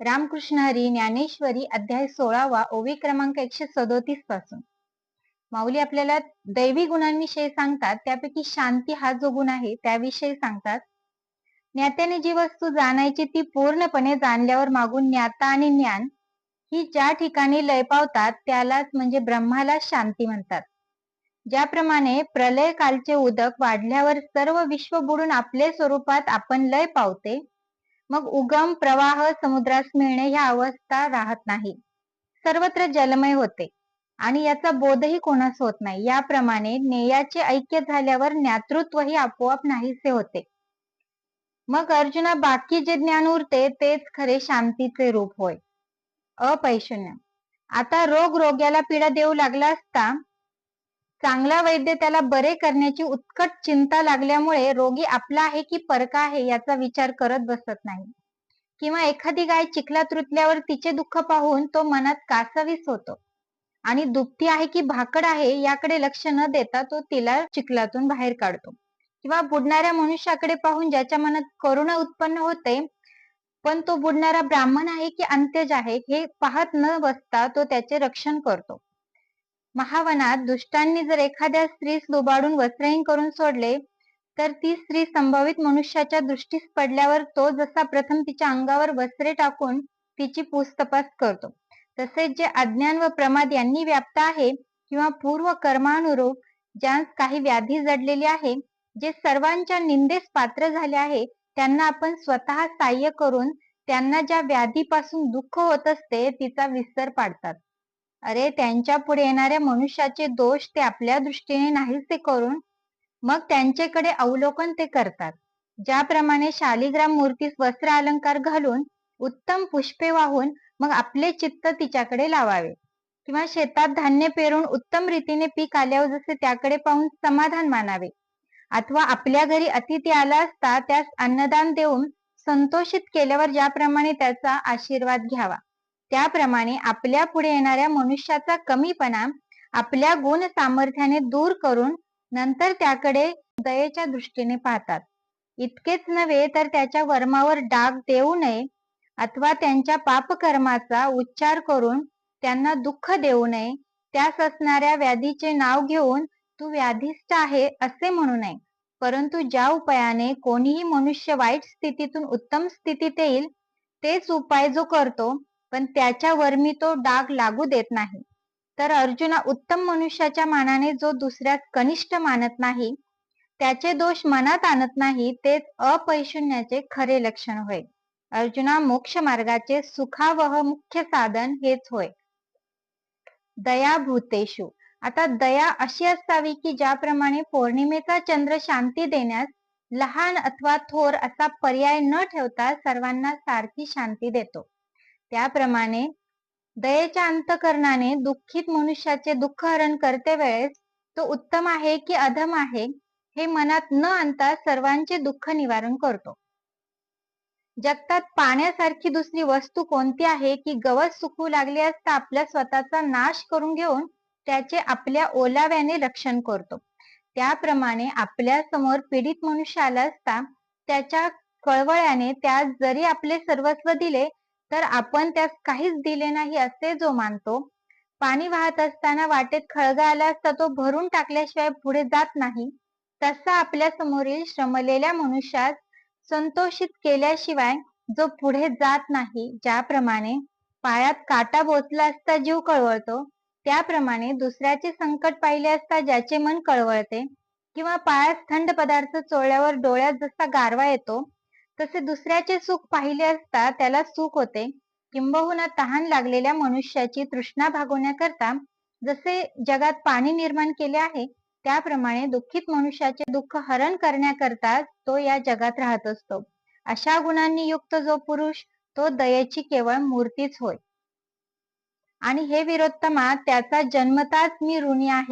रामकृष्ण हरी ज्ञानेश्वरी अध्याय सोळावा ओवी क्रमांक एकशे सदोतीसपासून. माऊली आपल्याला दैवी गुणांविषयी सांगतात त्यापैकी शांती हा जो गुण आहे त्याविषयी सांगतात. ज्ञात्याने जी वस्तू जाणायची ती पूर्णपणे जाणल्यावर मागून ज्ञाता आणि ज्ञान ही ज्या ठिकाणी लय पावतात त्यालाच म्हणजे ब्रह्माला शांती म्हणतात. ज्याप्रमाणे प्रलय कालचे उदक वाढल्यावर सर्व विश्व बुडून आपले स्वरूपात आपण लय पावते मग उगम प्रवाह समुद्रास मिळणे ह्या अवस्था राहत नाही. सर्वत्र जलमय होते. आणि याचा बोधही कोणास होत नाही. याप्रमाणे नेयाचे ऐक्य झाल्यावर ज्ञातृत्वही आपोआप नाहीसे होते. मग अर्जुना बाकी जे ज्ञान उरते तेच खरे शांतीचे रूप होय. अपैशून्य. आता रोग रोग्याला पीडा देऊ लागला असता चांगला वैद्य त्याला बरे करण्याची उत्कट चिंता लागल्यामुळे रोगी आपला आहे की परका आहे याचा विचार करत बसत नाही. किंवा एखादी गाय चिखलात रुतल्यावर तिचे दुःख पाहून तो मनात कासावीस होतो. आणि दुपती आहे की भाकड आहे याकडे लक्ष न देता तो तिला चिखलातून बाहेर काढतो. किंवा बुडणाऱ्या मनुष्याकडे पाहून ज्याच्या मनात करुणा उत्पन्न होते पण तो बुडणारा ब्राह्मण आहे की अंत्यज आहे हे पाहत न बसता तो त्याचे रक्षण करतो. महावनात दुष्टांनी जर एखाद्या स्त्रीस लुबाडून वस्त्रहीन करून सोडले तर ती स्त्री संभावित मनुष्याच्या दृष्टीस पडल्यावर तो जसा प्रथम तिच्या अंगावर वस्त्रे टाकून तिची पूसतपास करतो. तसेच जे अज्ञान व प्रमाद यांनी व्याप्त आहे किंवा पूर्व कर्मानुरूप ज्यांस काही व्याधी जडलेली आहे जे सर्वांच्या निंदेस पात्र झाले आहे त्यांना आपण स्वतः साह्य करून त्यांना ज्या व्याधीपासून दुःख होत असते तिचा विस्तर पाडतात. अरे त्यांच्या पुढे येणाऱ्या मनुष्याचे दोष ते आपल्या दृष्टीने नाहीसे करून मग त्यांच्याकडे अवलोकन ते करतात. ज्याप्रमाणे शालिग्राम मूर्तीस वस्त्र अलंकार घालून उत्तम पुष्पे वाहून मग आपले चित्त तिच्याकडे लावावे. किंवा शेतात धान्य पेरून उत्तम रीतीने पीक आल्यावर जसे त्याकडे पाहून समाधान मानावे. अथवा आपल्या घरी अतिथी आला असता त्यास अन्नदान देऊन संतोषित केल्यावर ज्याप्रमाणे त्याचा आशीर्वाद घ्यावा. त्याप्रमाणे आपल्या पुढे येणाऱ्या मनुष्याचा कमीपणा आपल्या गुण सामर्थ्याने दूर करून नंतर त्याकडे दयेच्या दृष्टीने पाहतात. इतकेच नव्हे तर त्याच्या वर्मावर डाग देऊ नये अथवा त्यांच्या पापकर्माचा उच्चार करून त्यांना दुःख देऊ नये त्यास असणाऱ्या व्याधीचे नाव घेऊन तू व्याधिष्ट आहे असे म्हणू नये. परंतु ज्या उपायाने कोणीही मनुष्य वाईट स्थितीतून उत्तम स्थितीत येईल तेच उपाय जो करतो पण त्याच्यावर मी तो डाग लागू देत नाही. तर अर्जुना उत्तम मनुष्याच्या मानाने जो दुसऱ्यात कनिष्ठ मानत नाही त्याचे दोष मनात आणत नाही तेच अपैशून्याचे खरे लक्षण होय. अर्जुना मोक्ष मार्गाचे सुखावह मुख्य साधन हेच होय. दया भूतेशु आता दया अशी असावी की ज्याप्रमाणे पौर्णिमेचा चंद्र शांती देण्यास लहान अथवा थोर असा पर्याय न ठेवता सर्वांना सारखी शांती देतो. त्याप्रमाणे दयेच्या अंतकरणाने दुःखित मनुष्याचे दुःख हरण करते वेळेस तो उत्तम आहे की अधम आहे हे मनात न आणता सर्वांचे दुःख निवारण करतो. जगतात पाण्यासारखी दुसरी वस्तू कोणती आहे की गवत सुकू लागले असता आपल्या स्वतःचा नाश करून घेऊन त्याचे आपल्या ओलाव्याने रक्षण करतो. त्याप्रमाणे आपल्यासमोर पीडित मनुष्य आला असता त्याच्या कळवळ्याने त्यास जरी आपले सर्वस्व दिले तर आपण त्यास काहीच दिले नाही असे जो मानतो. पाणी वाहत असताना वाटेत खळगा आला असता तो भरून टाकल्याशिवाय पुढे जात नाही. तसा आपल्या समोरील श्रमलेल्या मनुष्यास संतोषित केल्याशिवाय जो पुढे जात नाही ज्याप्रमाणे पायात काटा बोचला असता जीव कळवळतो त्याप्रमाणे दुसऱ्याचे संकट पाहिले असता ज्याचे मन कळवळते किंवा पायात थंड पदार्थ चोळल्यावर डोळ्यात जसा गारवा येतो तसे दुसऱ्याचे सुख पाहिले असता त्याला सुख होते. किंबहुना तहान लागलेल्या मनुष्याची तृष्णा भागवण्याकरता जसे जगात पाणी निर्माण केले आहे त्याप्रमाणे दुःखित मनुष्याचे दुःख हरण करण्याकरता तो या जगात राहत असतो. अशा गुणांनी युक्त जो पुरुष तो दयेची केवळ मूर्तीच होय. आणि हे विरोत्तमा त्याचा जन्मताच मी ऋणी आहे.